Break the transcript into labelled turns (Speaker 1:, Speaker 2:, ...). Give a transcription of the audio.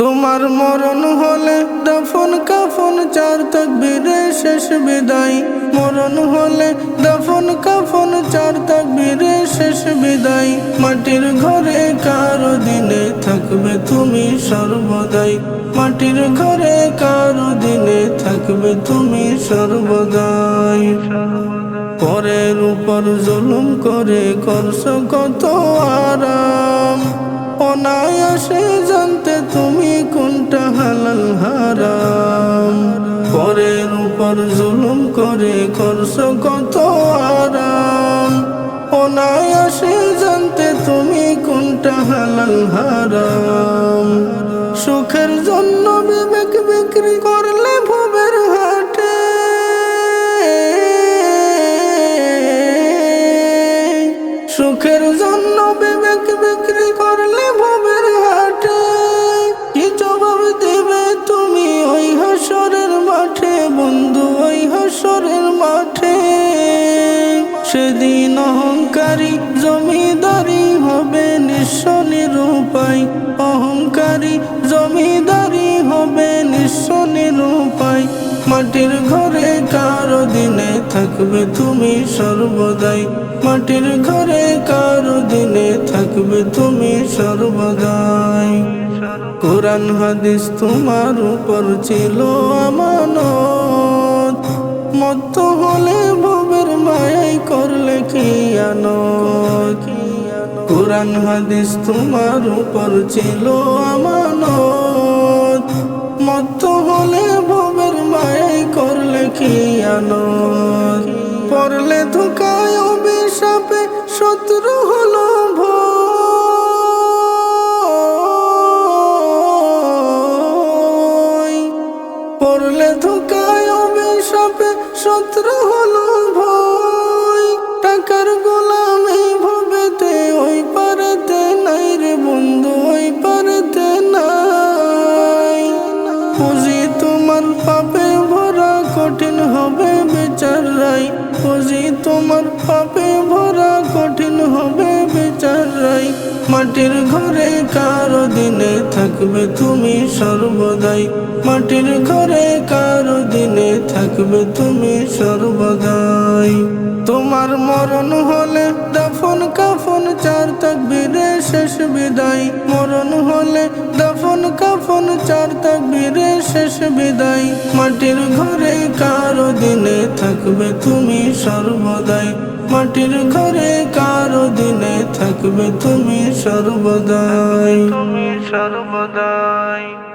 Speaker 1: তোমার মরণ হলে দফন কাফন চার তকবীরে শেষ বিদায়। মরণ হলে দফন কাফন চার তকবীরে শেষ বিদায়। মাটির ঘরে কারও দিনে থাকবে তুমি সর্বদাই। মাটির ঘরে কারও দিনে থাকবে তুমি সর্বদাই। পরের উপর জুলুম করে করছ কত আরাম। অনায়াসে জানতে তুমি কোনটা হালাল হারাম। পরের উপর জুলুম করে করছ কত আরাম। অনায়াসে জানতে তুমি কোনটা হালাল হারাম। সুখের জন্য বিবেক বিক্রি করলে ভবের হাটে। সুখের জন্য সেদিন অহংকারী জমিদারি হবে নিঃস্ব নিরূপায়। অহংকারী জমিদারি হবে নিঃস্ব নিরূপায়। মাটির ঘরে কারও দিনে থাকবে তুমি সর্বদাই। মাটির ঘরে কারও দিনে থাকবে তুমি সর্বদাই। কোরআন, হাদিস তোমার উপর ছিল আমানত। মত হলে ভবের মায়াই করলে কি আনত কোরআন, হাদিস তোমার উপর ছিল আমানত। মত হলে ভবের মায়াই করলে কি আনত পড়লে ধোকায় অভিশাপে শত্রু হলো পড়লে ধোকায় অভিশাপে শত্রু হলো টাকার গোলামি ভবেতে ওই পারেতে নাই রে বন্ধু ওই পারেতে নাই। তোমার পাপে ভরা কঠিন হবে বিচার রাই পুঁজি তোমার পাপে ভরা কঠিন হবে বিচার রাই মাটির ঘরে কারও দিনে থাকবে তুমি সর্বদাই। মাটির ঘরে কারও দিনে থাকবে তুমি সর্বদাই। তোমার মরণ হলে দফন কাফন চার তকবীরে শেষ বিদায়। মরণ হলে দফন কাফন চার তকবীরে শেষ বিদায়। মাটির ঘরে কারও দিনে থাকবে তুমি সর্বদাই। মাটির ঘরে কারও দিনে থাকবে তুমি সর্বদাই। তুমি সর্বদাই।